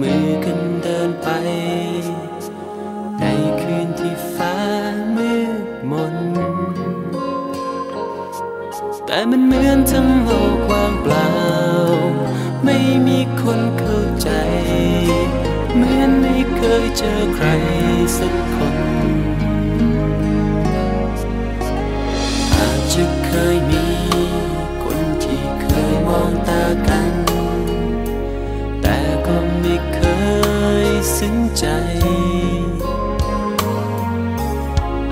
มือกันเดินไป ในคืนที่ฟ้ามืดมน แต่มันเหมือนทั้งโลกว่างเปล่า ไม่มีคนเข้าใจ เหมือนไม่เคยเจอใครสักคน ซึ้งใจ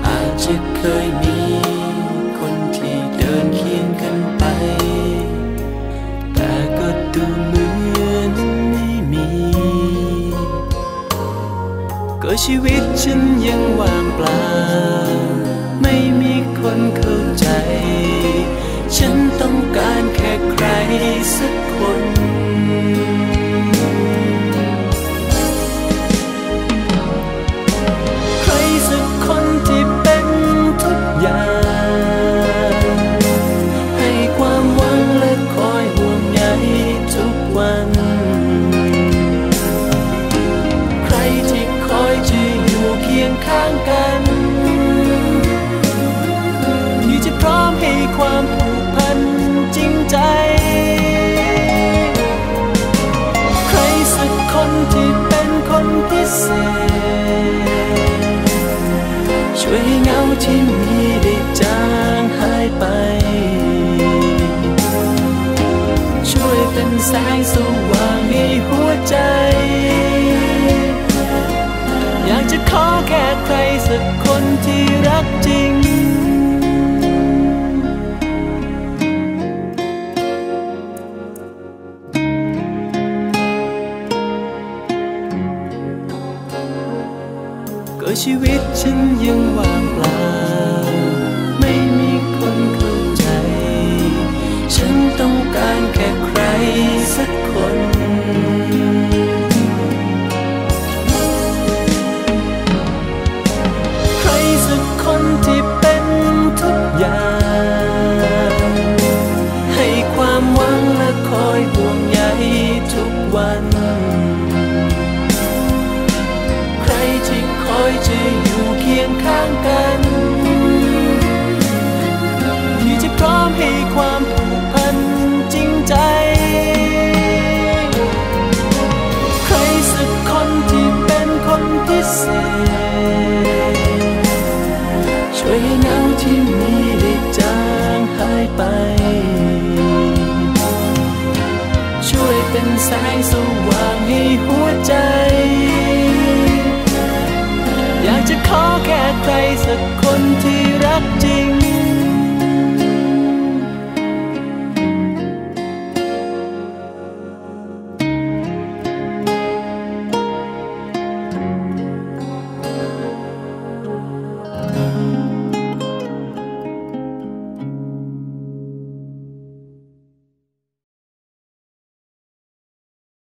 อาจจะเคยมีคนที่เดินเคียงกันไป แต่ก็ดูเหมือนไม่มี ก็ชีวิตฉันยังว่างเปล่า ไม่มีคนเข้าใจ ข้างกันที่จะพร้อมให้ความผูกพันจริงใจ ใครสักคนที่เป็นคนพิเศษ ช่วยให้เงาที่มีได้จางหายไป ช่วยเป็นแสงสว่าง ชีวิตฉันยังว่างเปล่า อ